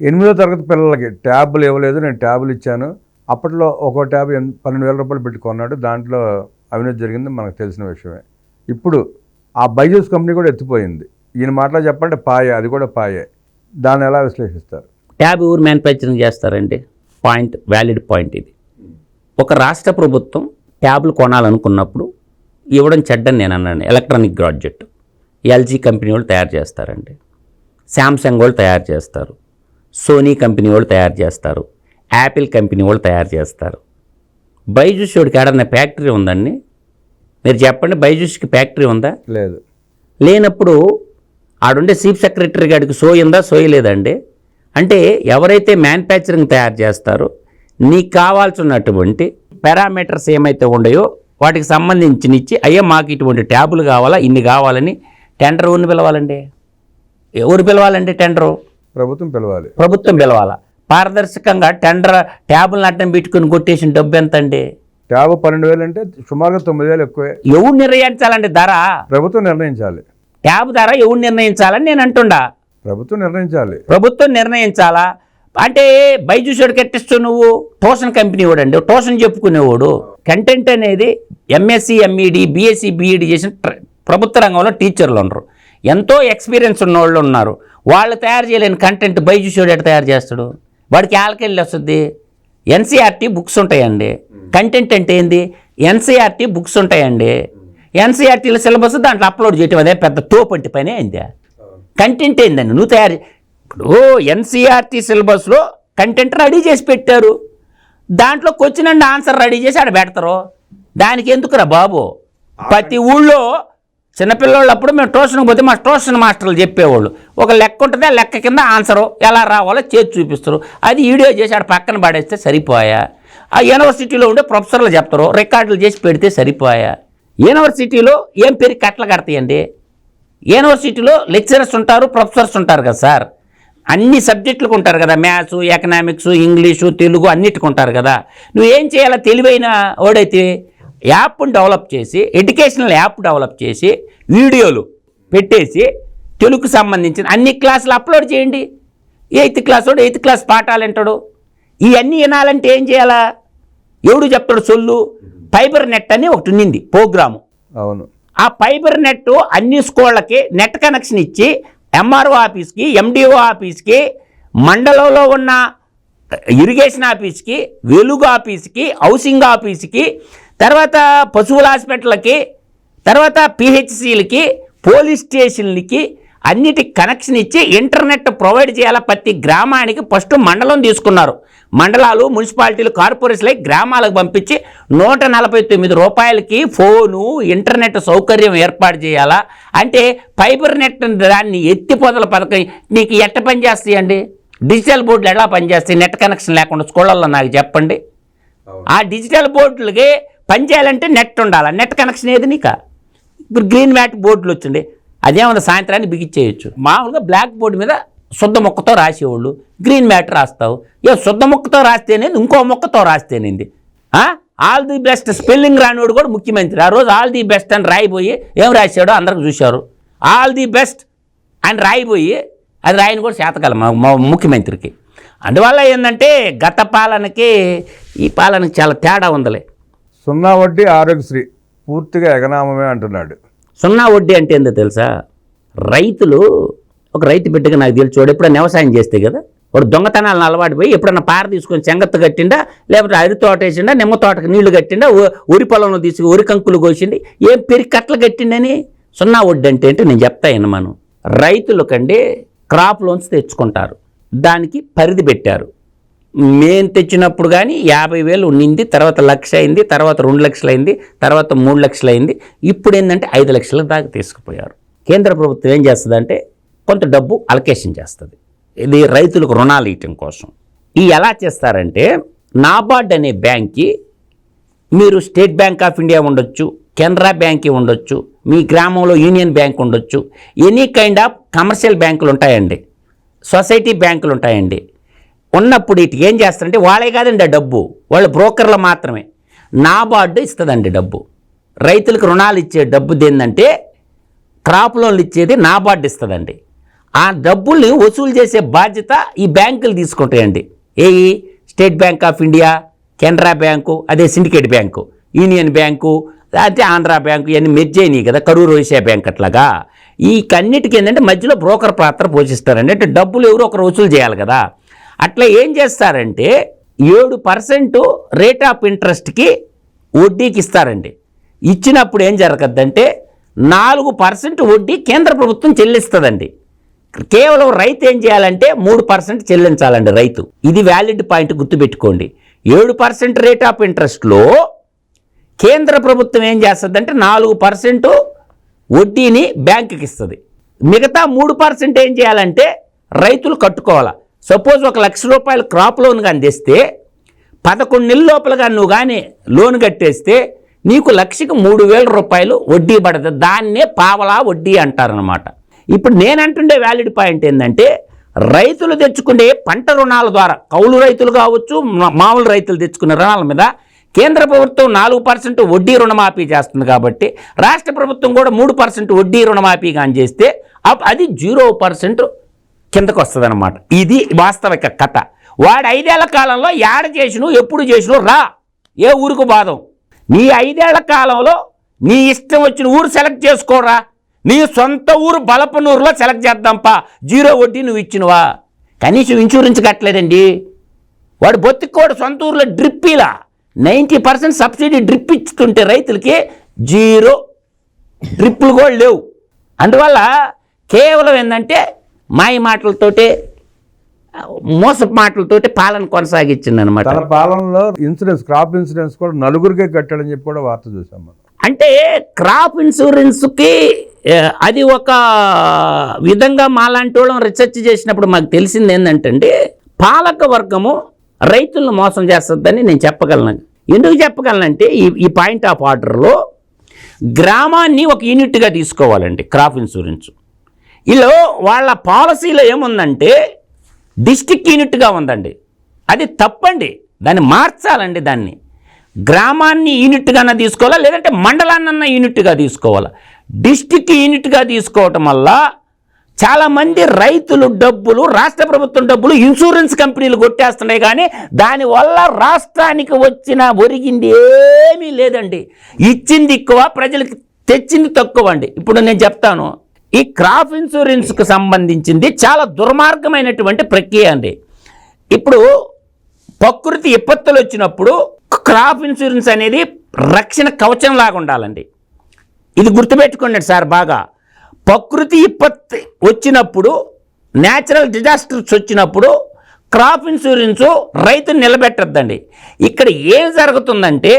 ఎనిమిదో తరగతి పిల్లలకి ట్యాబులు ఇవ్వలేదు నేను ట్యాబులు ఇచ్చాను. అప్పట్లో ఒక్కో ట్యాబ్ పన్నెండు వేల రూపాయలు పెట్టి కొన్నాడు. దాంట్లో అవినీతి జరిగింది మనకు తెలిసిన విషయమే. ఇప్పుడు ఆ బైజూస్ కంపెనీ కూడా ఎత్తిపోయింది. ఈయన మాటలో చెప్పాలంటే పాయే అది కూడా పాయే. దాన్ని ఎలా విశ్లేషిస్తారు? ట్యాబ్ ఎవరు మ్యానుఫ్యాక్చరింగ్ చేస్తారండి? పాయింట్ వ్యాలిడ్ పాయింట్ ఇది. ఒక రాష్ట్ర ప్రభుత్వం ట్యాబ్లు కొనాలనుకున్నప్పుడు ఇవ్వడం చెడ్డని నేను అన్నాను. ఎలక్ట్రానిక్ గ్రాడ్జెట్ ఎల్జీ కంపెనీ వాళ్ళు తయారు చేస్తారండి. శాంసంగ్ వాళ్ళు తయారు చేస్తారు. సోనీ కంపెనీ వాళ్ళు తయారు చేస్తారు. యాపిల్ కంపెనీ వాళ్ళు తయారు చేస్తారు. బైజూస్ వాడికి ఏడన్నా ఫ్యాక్టరీ ఉందండి. మీరు చెప్పండి బైజూస్కి ఫ్యాక్టరీ ఉందా? లేదు. లేనప్పుడు ఆడుండే చీఫ్ సెక్రటరీ గారికి సోయిందా సోయలేదండి అంటే ఎవరైతే మ్యానుఫ్యాక్చరింగ్ తయారు చేస్తారో నీకు కావాల్సినటువంటి పారామీటర్స్ ఏమైతే ఉన్నాయో వాటికి సంబంధించి ఇచ్చి అయ్యా మాకు ఇటువంటి ట్యాబులు కావాలా? ఇన్ని కావాలని టెండర్ ఎవరిని పిలవాలండి? ఎవరు పిలవాలండి టెండరు? ప్రభుత్వం పిలవాలి. ప్రభుత్వం పిలవాలా? పారదర్శకంగా టెండర్ ట్యాబులను అడ్డం పెట్టుకుని కొట్టేసిన డబ్బు ఎంత అండి ట్యాబ్ పన్నెండు వేలు అంటే సుమారుగా తొమ్మిది వేలు ఎక్కువే. ఎవరు నిర్ణయించాలండి ధర? ప్రభుత్వం నిర్ణయించాలి. ట్యాబ్ ధర ఎవరు నిర్ణయించాలని నేను అంటుండా. ప్రభుత్వం నిర్ణయించాలి. ప్రభుత్వం నిర్ణయించాలా? అంటే బైజూసుడు కట్టిస్తూ నువ్వు? ట్యూషన్ కంపెనీ వాడండి. ట్యూషన్ చెప్పుకునేవాడు. కంటెంట్ అనేది ఎంఎస్సి ఎంఈడి బీఎస్సీ బీఈడి చేసిన ప్రభుత్వ రంగంలో టీచర్లు ఉండరు. ఎంతో ఎక్స్పీరియన్స్ ఉన్న వాళ్ళు ఉన్నారు. వాళ్ళు తయారు చేయలేని కంటెంట్ బైజూసుడు ఎట్లా తయారు చేస్తాడు? వాడికి ఆలకెళ్ళి వస్తుంది. ఎన్సీఆర్టీ బుక్స్ ఉంటాయండి. కంటెంట్ అంటే ఏంది? ఎన్సీఆర్టీ బుక్స్ ఉంటాయండి. ఎన్సీఆర్టీల సిలబస్ దాంట్లో అప్లోడ్ చేయటం అదే పెద్ద తోపంటి పని అయింది. కంటెంట్ ఏందండి? నువ్వు తయారు ఇప్పుడు ఎన్సీఆర్టీ సిలబస్లో కంటెంట్ రెడీ చేసి పెట్టారు. దాంట్లో క్వశ్చన్ అండ్ ఆన్సర్ రెడీ చేసి ఆడ పెడతారు. దానికి ఎందుకురా బాబు? ప్రతి ఊళ్ళో చిన్నపిల్లలు అప్పుడు మేము ట్యూషన్కి పోతే మా ట్యూషన్ మాస్టర్లు చెప్పేవాళ్ళు. ఒక లెక్క ఉంటుంది ఆ లెక్క కింద ఆన్సరు ఎలా రావాలో చేసి చూపిస్తారు. అది వీడియో చేసి ఆడ పక్కన పడేస్తే సరిపోయా. ఆ యూనివర్సిటీలో ఉండే ప్రొఫెసర్లు చెప్తారు రికార్డులు చేసి పెడితే సరిపోయా. యూనివర్సిటీలో ఏం పేరు కట్టలు కడతాయండి? యూనివర్సిటీలో లెక్చరర్స్ ఉంటారు ప్రొఫెసర్స్ ఉంటారు కదా సార్. అన్ని సబ్జెక్టులకు ఉంటారు కదా మ్యాథ్స్ ఎకనామిక్స్ ఇంగ్లీషు తెలుగు అన్నిటికి ఉంటారు కదా. నువ్వు ఏం చేయాలా తెలివైన ఓడైతే యాప్ని డెవలప్ చేసి ఎడ్యుకేషనల్ యాప్ డెవలప్ చేసి వీడియోలు పెట్టేసి తెలుగుకు సంబంధించిన అన్ని క్లాసులు అప్లోడ్ చేయండి. ఎయిత్ క్లాస్ వాడు ఎయిత్ క్లాస్ పాఠాలు వింటాడు. ఇవన్నీ వినాలంటే ఏం చేయాలా? ఎవడు చెప్తాడు సొల్లు? ఫైబర్ నెట్ అని ఒకటి ఉన్నింది ప్రోగ్రాము. అవును. ఆ ఫైబర్ నెట్ అన్ని స్కూళ్ళకి నెట్ కనెక్షన్ ఇచ్చి ఎంఆర్ఓ ఆఫీస్కి ఎండిఓ ఆఫీస్కి మండలంలో ఉన్న ఇరిగేషన్ ఆఫీస్కి వెలుగు ఆఫీస్కి హౌసింగ్ ఆఫీస్కి తర్వాత పశువుల హాస్పిటల్కి తర్వాత పిహెచ్సిలకి పోలీస్ స్టేషన్లకి అన్నిటికి కనెక్షన్ ఇచ్చి ఇంటర్నెట్ ప్రొవైడ్ చేయాల ప్రతి గ్రామానికి ఫస్ట్ మండలం తీసుకున్నారు. మండలాలు మున్సిపాలిటీలు కార్పొరేషన్లకి గ్రామాలకు పంపించి నూట నలభై తొమ్మిది రూపాయలకి ఫోను ఇంటర్నెట్ సౌకర్యం ఏర్పాటు చేయాలా? అంటే ఫైబర్ నెట్ దాన్ని ఎత్తి పొదల పథకం. నీకు ఎట్ట పని చేస్తాయండి? డిజిటల్ బోర్డులు ఎలా పనిచేస్తాయి నెట్ కనెక్షన్ లేకుండా స్కూళ్ళల్లో నాకు చెప్పండి. ఆ డిజిటల్ బోర్డులకి పని చేయాలంటే నెట్ ఉండాలి? నెట్ కనెక్షన్ ఏది నీక? ఇప్పుడు గ్రీన్ మ్యాట్ బోర్డులు వచ్చింది అదేమన్నా సాయంత్రాన్ని బిగించేయచ్చు. మామూలుగా బ్లాక్ బోర్డు మీద శుద్ధ మొక్కతో రాసేవాళ్ళు. Green mat రాస్తావు. ఏ శుద్ధ మొక్కతో రాస్తేనేది ఇంకో మొక్కతో రాస్తేనేది ఆల్ ది బెస్ట్ స్పెల్లింగ్ రానివాడు కూడా ముఖ్యమంత్రి. ఆ రోజు ఆల్ ది బెస్ట్ అని రాయిపోయి ఏం రాశాడో అందరికి చూశారు. ఆల్ ది బెస్ట్ అని రాయిపోయి అది రాయని కూడా శాతకాలం మా ముఖ్యమంత్రికి. అందువల్ల ఏంటంటే గత పాలనకి ఈ పాలనకి చాలా తేడా ఉందలే. సున్నా వడ్డీ ఆరోగ్యశ్రీ పూర్తిగా ఎగనామమే అంటున్నాడు. సున్నా వడ్డీ అంటే ఏందో తెలుసా? రైతులు ఒక రైతు బిడ్డగా నాకు తెలిసి చూడు ఎప్పుడైనా వ్యవసాయం చేస్తే కదా వాడు దొంగతనాలను అలవాటు పోయి ఎప్పుడన్నా పార తీసుకొని చెంగత్త కట్టిండా లేకపోతే అరి తోట వేసిండా నిమ్మ తోటకు నీళ్ళు కట్టిండా ఉరి పొలంలో తీసుకు ఉరి కంకులు కోసిండి ఏం పెరిగి కట్టలు కట్టిండని? సున్నా వడ్డీ అంటే ఏంటో నేను చెప్తా మనం కంటే క్రాప్ లోన్స్ తెచ్చుకుంటారు దానికి పరిధి పెట్టారు. మేము తెచ్చినప్పుడు కానీ యాభై వేలు ఉండింది తర్వాత లక్ష అయింది తర్వాత రెండు లక్షలు అయింది తర్వాత మూడు లక్షలు అయింది. ఇప్పుడు ఏంటంటే ఐదు లక్షల దాకా తీసుకుపోయారు. కేంద్ర ప్రభుత్వం ఏం చేస్తుందంటే కొంత డబ్బు అలకేషన్ చేస్తుంది. ఇది రైతులకు రుణాలు ఇవ్వటం కోసం. ఈ ఎలా చేస్తారంటే నాబార్డ్ అనే బ్యాంక్కి మీరు స్టేట్ బ్యాంక్ ఆఫ్ ఇండియా ఉండొచ్చు కెనరా బ్యాంక్ ఉండొచ్చు మీ గ్రామంలో యూనియన్ బ్యాంక్ ఉండొచ్చు ఎనీ కైండ్ ఆఫ్ కమర్షియల్ బ్యాంకులు ఉంటాయండి. సొసైటీ బ్యాంకులు ఉంటాయండి. ఉన్నప్పుడు ఇటు ఏం చేస్తారంటే వాళ్ళే కాదండి ఆ డబ్బు. వాళ్ళు బ్రోకర్లు మాత్రమే. నాబార్డు ఇస్తుందండి డబ్బు. రైతులకు రుణాలు ఇచ్చే డబ్బు ఏంటంటే క్రాప్ లోన్లు ఇచ్చేది నాబార్డు ఇస్తుందండి. ఆ డబ్బుల్ని వసూలు చేసే బాధ్యత ఈ బ్యాంకులు తీసుకుంటాయండి. ఏ State Bank of India Canara bank అదే సిండికేట్ బ్యాంకు యూనియన్ బ్యాంకు అంటే ఆంధ్రా బ్యాంకు ఇవన్నీ మెర్జైనవి అయినాయి కదా కరూరు వైశ్య బ్యాంక్ అట్లాగా. ఈ కన్నిటికి ఏంటంటే మధ్యలో బ్రోకర్ పాత్ర పోషిస్తారండి. అంటే డబ్బులు ఎవరో ఒకరు వసూలు చేయాలి కదా. అట్లా ఏం చేస్తారంటే ఏడు పర్సెంట్ రేట్ ఆఫ్ ఇంట్రెస్ట్కి వడ్డీకి ఇస్తారండి. ఇచ్చినప్పుడు ఏం జరగద్దంటే నాలుగు పర్సెంట్ వడ్డీ కేంద్ర ప్రభుత్వం చెల్లిస్తుందండి. కేవలం రైతు ఏం చేయాలంటే మూడు పర్సెంట్ చెల్లించాలండి రైతు. ఇది వ్యాలిడ్ పాయింట్ గుర్తుపెట్టుకోండి. ఏడు పర్సెంట్ రేట్ ఆఫ్ ఇంట్రెస్ట్లో కేంద్ర ప్రభుత్వం ఏం చేస్తుందంటే నాలుగు పర్సెంట్ వడ్డీని బ్యాంకుకి ఇస్తుంది. మిగతా మూడు పర్సెంట్ ఏం చేయాలంటే రైతులు కట్టుకోవాలి. సపోజ్ ఒక లక్ష రూపాయలు క్రాప్ లోన్ అందిస్తే పదకొండు నెలల లోపలగా నువ్వు కానీ లోన్ కట్టేస్తే నీకు లక్షకి మూడు వేల రూపాయలు వడ్డీ పడుతుంది దాన్నే పావలా వడ్డీ అంటారనమాట ఇప్పుడు నేనంటుండే వ్యాలిడ్ పాయింట్ ఏంటంటే రైతులు తెచ్చుకునే పంట రుణాల ద్వారా కౌలు రైతులు కావచ్చు మా- మామూలు రైతులు తెచ్చుకునే రుణాల మీద కేంద్ర ప్రభుత్వం నాలుగు పర్సెంట్ వడ్డీ రుణమాఫీ చేస్తుంది కాబట్టి రాష్ట్ర ప్రభుత్వం కూడా మూడు పర్సెంట్ వడ్డీ రుణమాఫీ కానీ చేస్తే అప్- అది జీరో పర్సెంట్ కిందకు వస్తుంది ఇది వాస్తవిక కథ. వాడు ఐదేళ్ళ కాలంలో ఏడ చేసిను ఎప్పుడు చేసినో రా. ఏ ఊరుకు బాధం? నీ ఐదేళ్ళ కాలంలో నీ ఇష్టం వచ్చిన ఊరు సెలెక్ట్ చేసుకోరా. నీ సొంత ఊరు బలపనూరులో సెలెక్ట్ చేద్దాంపా. జీరో వడ్డీ నువ్వు ఇచ్చినవా? కనీసం ఇన్సూరెన్స్ కట్టలేదండి. వాడు బొత్తికోడు సొంత ఊర్లో డ్రిప్ ఇలా నైంటీ పర్సెంట్ సబ్సిడీ డ్రిప్ ఇస్తుంటే రైతులకి జీరో డ్రిప్పులు కూడా లేవు. అందువల్ల కేవలం ఏంటంటే మాయ మాటలతోటే మోసపు మాటలతోటి పాలన కొనసాగించింది అనమాట తన పాలనలో ఇన్సూరెన్స్ క్రాప్ ఇన్సూరెన్స్ కూడా నలుగురికే కట్టాడని చెప్పి కూడా వార్త చూసాం మనం. అంటే క్రాప్ ఇన్సూరెన్స్కి అది ఒక విధంగా మాలాంటి వాళ్ళం రీసెర్చ్ చేసినప్పుడు మాకు తెలిసింది ఏంటంటే పాలక వర్గము రైతులను మోసం చేస్తుందని నేను చెప్పగలను. ఎందుకు చెప్పగలనంటే ఈ ఈ పాయింట్ ఆఫ్ ఆర్డర్లో గ్రామాన్ని ఒక యూనిట్గా తీసుకోవాలండి క్రాప్ ఇన్సూరెన్స్. ఇలా వాళ్ళ పాలసీలో ఏముందంటే డిస్టిక్ యూనిట్గా ఉందండి. అది తప్పండి. దాన్ని మార్చాలండి దాన్ని. గ్రామాన్ని యూనిట్గానే తీసుకోవాలా? లేదంటే మండలాన్నన్న యూనిట్గా తీసుకోవాలా? డిస్టిక్ యూనిట్గా తీసుకోవటం వల్ల చాలామంది రైతులు డబ్బులు రాష్ట్ర ప్రభుత్వం డబ్బులు ఇన్సూరెన్స్ కంపెనీలు కొట్టేస్తున్నాయి కానీ దానివల్ల రాష్ట్రానికి వచ్చిన ఒరిగింది ఏమీ లేదండి. ఇచ్చింది ఎక్కువ ప్రజలకు తెచ్చింది తక్కువ అండి ఇప్పుడు నేను చెప్తాను. ఈ క్రాప్ ఇన్సూరెన్స్కు సంబంధించింది చాలా దుర్మార్గమైనటువంటి ప్రక్రియ అండి. ఇప్పుడు ప్రకృతి విపత్తులు వచ్చినప్పుడు క్రాప్ ఇన్సూరెన్స్ అనేది రక్షణ కవచం లాగా ఉండాలండి. ఇది గుర్తుపెట్టుకోండి సార్ బాగా. ప్రకృతి విపత్తి వచ్చినప్పుడు న్యాచురల్ డిజాస్టర్స్ వచ్చినప్పుడు క్రాప్ ఇన్సూరెన్సు రైతుని నిలబెట్టద్దండి. ఇక్కడ ఏం జరుగుతుందంటే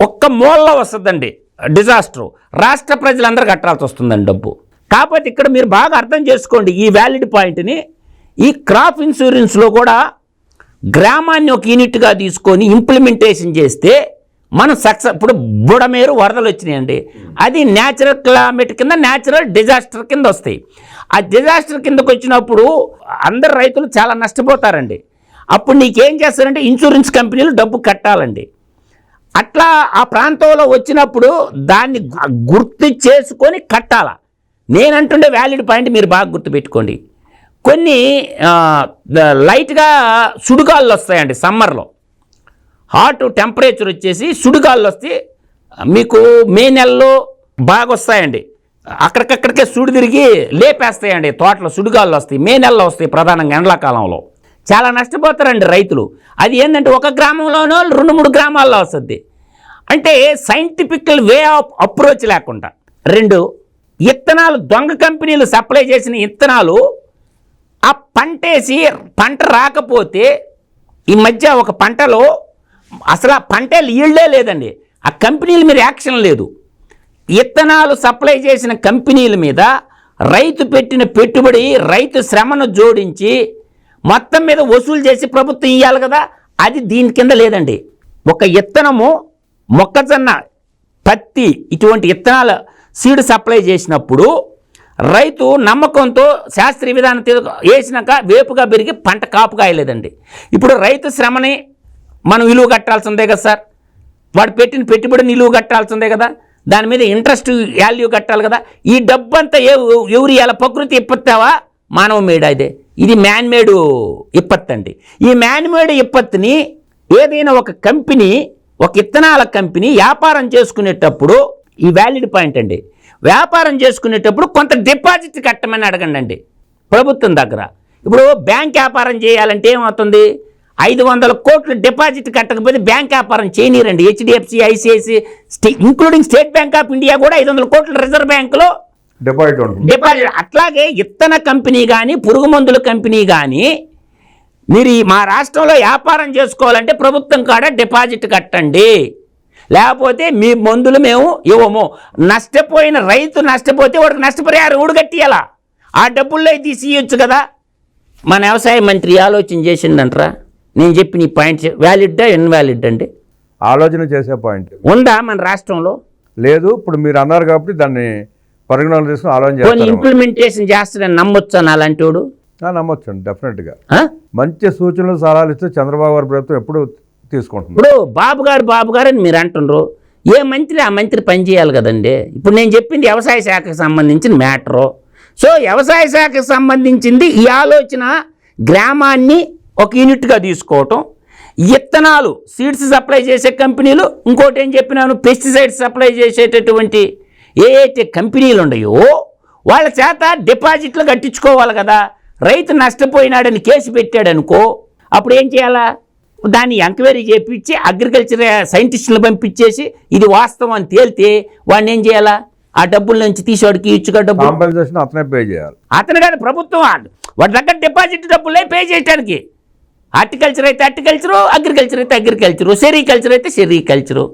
ఒక్క మూలలో వస్తుందండి డిజాస్టర్. రాష్ట్ర ప్రజలందరూ కట్టాల్సి వస్తుందండి డబ్బు. కాకపోతే ఇక్కడ మీరు బాగా అర్థం చేసుకోండి ఈ వ్యాలిడ్ పాయింట్ని ఈ క్రాప్ ఇన్సూరెన్స్లో కూడా గ్రామాన్ని ఒక యూనిట్గా తీసుకొని ఇంప్లిమెంటేషన్ చేస్తే మనం సక్సెస్ ఇప్పుడు బుడమేరు వరదలు వచ్చినాయండి. అది న్యాచురల్ క్లైమేట్ కింద న్యాచురల్ డిజాస్టర్ కింద వస్తాయి. ఆ డిజాస్టర్ కిందకు వచ్చినప్పుడు అందరు రైతులు చాలా నష్టపోతారండి. అప్పుడు నీకేం చేస్తారంటే ఇన్సూరెన్స్ కంపెనీలు డబ్బు కట్టాలండి. అట్లా ఆ ప్రాంతంలో వచ్చినప్పుడు దాన్ని గుర్తు చేసుకొని కట్టాలా? నేనంటుండే వ్యాలిడ్ పాయింట్ మీరు బాగా గుర్తుపెట్టుకోండి. కొన్ని లైట్గా సుడిగాళ్ళు వస్తాయండి సమ్మర్లో. హాట్ టెంపరేచర్ వచ్చేసి సుడిగాళ్ళు వస్తే మీకు మే నెలలో బాగా వస్తాయండి అక్కడికక్కడికే సుడి తిరిగి లేపేస్తాయండి తోటలో సుడిగాళ్ళు వస్తాయి మే నెలలో వస్తాయి ప్రధానంగా ఎండాకాలంలో. చాలా నష్టపోతారండి రైతులు. అది ఏంటంటే ఒక గ్రామంలోనో రెండు మూడు గ్రామాల్లో వస్తుంది. అంటే సైంటిఫికల్ వే ఆఫ్ అప్రోచ్ లేకుండా. రెండు ఇత్తనాలు దొంగ కంపెనీలు సప్లై చేసిన ఇత్తనాలు ఆ పంటేసి పంట రాకపోతే ఈ మధ్య ఒక పంటలో అసలు ఆ పంటే ఈల్డే లేదండి. ఆ కంపెనీల మీద యాక్షన్ లేదు. ఇత్తనాలు సప్లై చేసిన కంపెనీల మీద రైతు పెట్టిన పెట్టుబడి రైతు శ్రమను జోడించి మొత్తం మీద వసూలు చేసి ప్రభుత్వం ఇవ్వాలి కదా. అది దీని కింద లేదండి. ఒక ఇత్తనము మొక్కజొన్న పత్తి ఇటువంటి ఇత్తనాలు సీడ్ సప్లై చేసినప్పుడు రైతు నమ్మకంతో శాస్త్రీయ విధానం వేసినాక వేపుగా పెరిగి పంట కాపు కాయలేదండి ఇప్పుడు రైతు శ్రమని మనం విలువ కట్టాల్సిందే కదా సార్. వాడు పెట్టిన పెట్టుబడిని నిలువ కట్టాల్సిందే కదా. దాని మీద ఇంట్రెస్ట్ వాల్యూ కట్టాలి కదా. ఈ డబ్బు అంతా ఎవరు ఇలా ప్రకృతి ఇప్పత్తావా? మానవ మేడ అదే ఇది మ్యాన్ మేడ్ ఇప్పత్ అండి ఈ మ్యాన్మేడ్ ఇప్పత్ని ఏదైనా ఒక కంపెనీ ఒక ఇత్తనాల కంపెనీ వ్యాపారం చేసుకునేటప్పుడు ఈ వ్యాలిడ్ పాయింట్ అండి. వ్యాపారం చేసుకునేటప్పుడు కొంత డిపాజిట్ కట్టమని అడగండి అండి ప్రభుత్వం దగ్గర. ఇప్పుడు బ్యాంక్ వ్యాపారం చేయాలంటే ఏమవుతుంది? ఐదు వందల కోట్లు డిపాజిట్ కట్టకపోతే బ్యాంక్ వ్యాపారం చేయనీరండి. HDFC ICICI stay including State Bank of India కూడా ఐదు వందల కోట్లు రిజర్వ్ బ్యాంకులో డిపాజిట్ ఉంటుంది. డిపాజిట్. అట్లాగే ఇత్తన కంపెనీ కానీ పురుగు మందుల కంపెనీ కానీ మీరు మా రాష్ట్రంలో వ్యాపారం చేసుకోవాలంటే ప్రభుత్వం కాడ డిపాజిట్ కట్టండి. లేకపోతే మీ మందులు మేము ఇవ్వము. నష్టపోయిన రైతు నష్టపోతే వాడికి నష్టపరిహారం ఊడు కట్టియాలా ఆ డబ్బుల్లో తీసి ఇవ్వచ్చు కదా. మన వ్యవసాయ మంత్రి ఆలోచన చేసిండంటరా నేను చెప్పిన ఈ పాయింట్స్ వ్యాలిడ్డా ఇన్వాలిడ్ అండి. ఆలోచన చేసే పాయింట్ ఉందా మన రాష్ట్రంలో? లేదు ఇప్పుడు మీరు అన్నారు కాబట్టి దాన్ని పరిగణనలు తీసుకుని ఆలోచన ఇంప్లిమెంటేషన్ చేస్తాడని నమ్మొచ్చా అలాంటి వాడు? నమ్మొచ్చండి డెఫినెట్గా? మంచి సూచనలు సలహాలు ఇస్తే చంద్రబాబు గారి ప్రభుత్వం ఎప్పుడు తీసుకుంటుంది ఇప్పుడు బాబు గారు బాబు గారు అని మీరు అంటుండ్రు. ఏ మంత్రి ఆ మంత్రి పని చేయాలి కదండి. ఇప్పుడు నేను చెప్పింది వ్యవసాయ శాఖకు సంబంధించిన మ్యాటరు. సో వ్యవసాయ శాఖకు సంబంధించింది ఈ ఆలోచన గ్రామాన్ని ఒక యూనిట్గా తీసుకోవటం. ఇత్తనాలు సీడ్స్ సప్లై చేసే కంపెనీలు ఇంకోటి ఏం చెప్పినాను పెస్టిసైడ్స్ సప్లై చేసేటటువంటి ఏ అయితే కంపెనీలు ఉన్నాయో వాళ్ళ చేత డిపాజిట్లు కట్టించుకోవాలి కదా. రైతు నష్టపోయినాడని కేసు పెట్టాడనుకో అప్పుడు ఏం చేయాలా? దాన్ని ఎంక్వైరీ చేపించి అగ్రికల్చర్ సైంటిస్టులు పంపించేసి ఇది వాస్తవం అని తేలితే వాడిని ఏం చేయాలా? ఆ డబ్బుల నుంచి తీసేవాడికి ఇచ్చుగా కాంపెన్సేషన్ అతనే పే చేయాలి. అతను కాదు ప్రభుత్వం వాడి. దగ్గర డిపాజిట్ డబ్బులే పే చేయడానికి హార్టికల్చర్ అయితే హార్టికల్చరు అగ్రికల్చర్ అయితే అగ్రికల్చరు సెరికల్చర్ అయితే సెరికల్చరు.